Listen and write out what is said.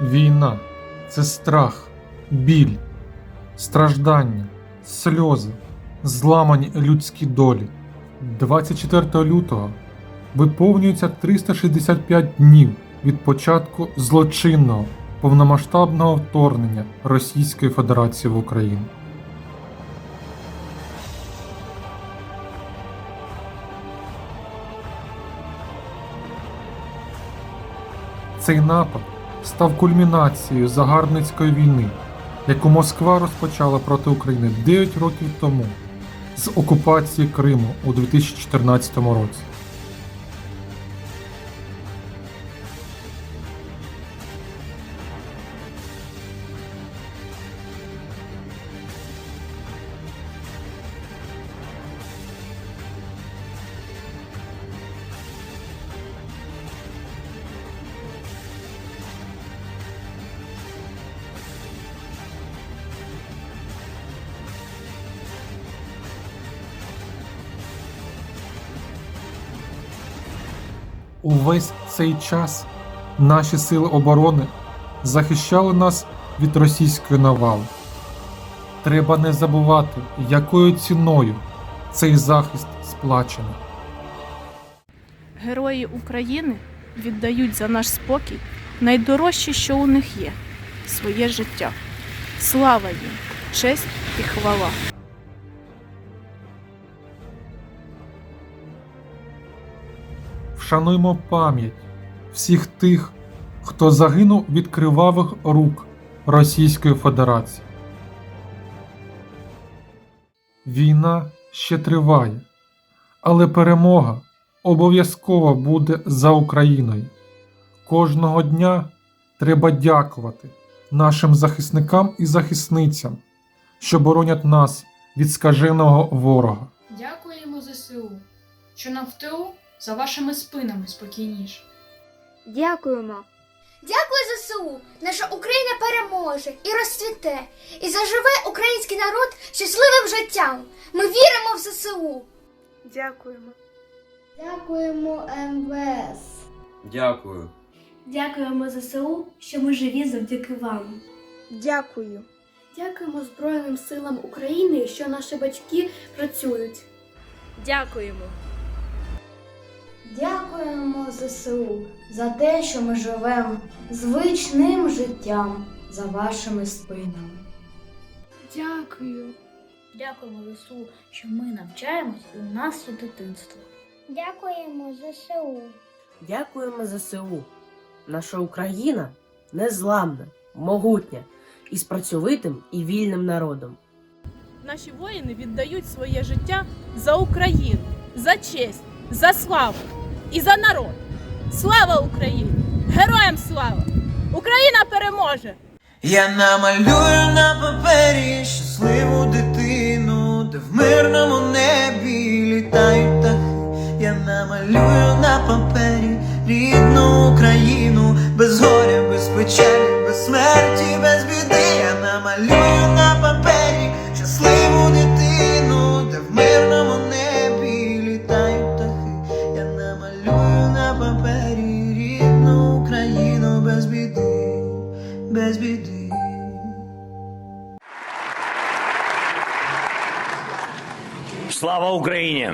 Війна це страх, біль, страждання, сльози, зламані людські долі. 24 лютого виповнюється 365 днів від початку злочинного повномасштабного вторгнення Російської Федерації в Україну. Цей напад став кульмінацією загарбницької війни, яку Москва розпочала проти України 9 років тому з окупації Криму у 2014 році. Увесь цей час наші сили оборони захищали нас від російської навали. Треба не забувати, якою ціною цей захист сплачений. Герої України віддають за наш спокій найдорожче, що у них є своє життя. Слава їм, честь і хвала. Вшануймо пам'ять всіх тих, хто загинув від кривавих рук Російської Федерації. Війна ще триває, але перемога обов'язково буде за Україною. Кожного дня треба дякувати нашим захисникам і захисницям, що боронять нас від скаженого ворога. Дякуємо ЗСУ, що нам в тилу за вашими спинами спокійніше. Дякуємо. Дякую ЗСУ! Наша Україна переможе і розцвіте, і заживе український народ щасливим життям. Ми віримо в ЗСУ. Дякуємо. Дякуємо МВС. Дякую. Дякуємо ЗСУ, що ми живі завдяки вам. Дякую. Дякуємо Збройним силам України, що наші батьки працюють. Дякуємо. Дякуємо ЗСУ за те, що ми живемо звичним життям за вашими спинами. Дякую. Дякуємо ЗСУ, що ми навчаємось і у нас є дитинство. Дякуємо ЗСУ. Дякуємо ЗСУ. Наша Україна незламна, могутня і з працьовитим і вільним народом. Наші воїни віддають своє життя за Україну, за честь, за славу і за народ. Слава Україні! Героям слава! Україна переможе! Я намалюю на папері щасливу дитину, де в мирному небі літають птахи. Я намалюю на папері рідну Україну, без горя, без печалі, без смерті, без біди. Без біди. Слава Україні!